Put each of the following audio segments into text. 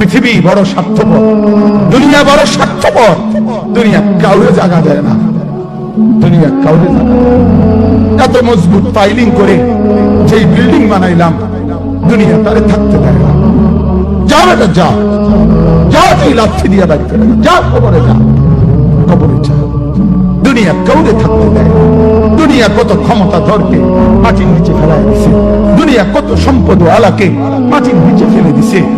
পৃথিবী বড় স্বার্থপর, দুনিয়া বড় স্বার্থপর। দুনিয়া কাউরে জায়গা দেয় না। দুনিয়া কাউরে। এত মজবুত ফাইলিং করে যেই বিল্ডিং বানাইলাম, দুনিয়া তারে থাকতে দেয় না। যা বেটা যা। যা তুই দিয়ে যা খবরে যা। কবরে যা। দুনিয়া কাউরে থাকতে দেয়। দুনিয়া কত ক্ষমতা ধরকে মাটির নিচে ফেলাই দিছে। দুনিয়া কত সম্পদ আলাকে মাটির নিচে ফেলে দিছে।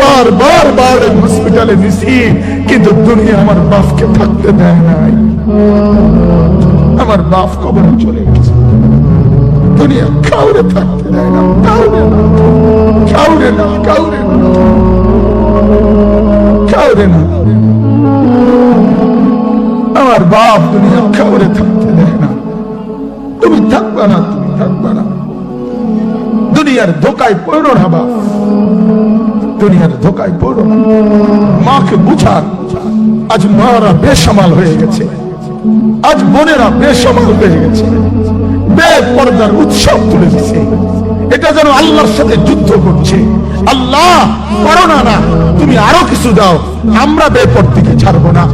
বার বার বার হসপিটালে নিছি কিন্তু দুনিয়া আমার বাপকে থাকতে দেয় নাই আমার বাপ কবরে চলে গেছে দুনিয়া কাউরে থাকতে দেয় না কাউরে না কাউরে না কাউরে না কাউরে না আমার বাপ দুনিয়া কাউরে থাকতে দেয় না তুমি থাকবা না তুমি থাকবা না দুনিয়ার ধোকায় পড়ো না বাপ দুনিয়ার ধোকায় পড়ো। মাকে বুঝান, আজ মারা বেসামাল হয়ে গেছে। আজ বোনেরা বেসামাল হয়ে গেছে। বেপর্দার উৎসব তুলে দিছে। এটা যেন আল্লাহর সাথে যুদ্ধ করছে। আল্লাহ, করোনা না, তুমি আরও কিছু দাও। আমরা বেপর বেপর্দিকে ছাড়বো না।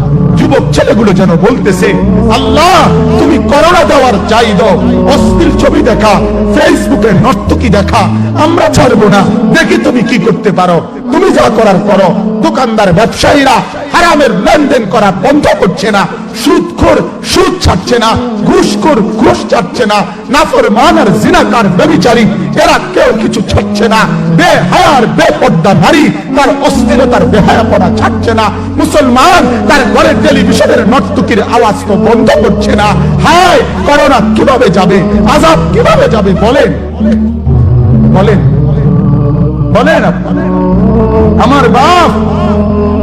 যুবক ছেলেগুলো যেন বলতেছে, আল্লাহ, তুমি করোনা দেওয়ার চাই দাও অশ্লীল ছবি দেখা ফেসবুকে নর্তকি দেখা, আমরা ছাড়বো না, দেখি তুমি কি করতে পারো, তুমি যা করার করো, দোকানদার, ব্যবসায়ীরা হারামের লেনদেন করা বন্ধ করছে না, সুদখোর, সুদ ছাড়ছে না, ঘুষখোর, ঘুষ ছাড়ছে না, নাফরমান আর জিনাকার ব্যভিচারী, এরা কেউ কিছু ছাড়ছে না। বেহায়ার, বেপর্দা নারী, তার অস্থিরতার বেহায়াপনা ছাড়ছে না। মুসলমান, তার ঘরের টেলিভিশনের নর্তকীর আওয়াজ তো বন্ধ করছে না। হায়, করোনা কীভাবে যাবে? আজাব কীভাবে যাবে? বলেন। বলেন। বলেন আপনি। আমার বাপ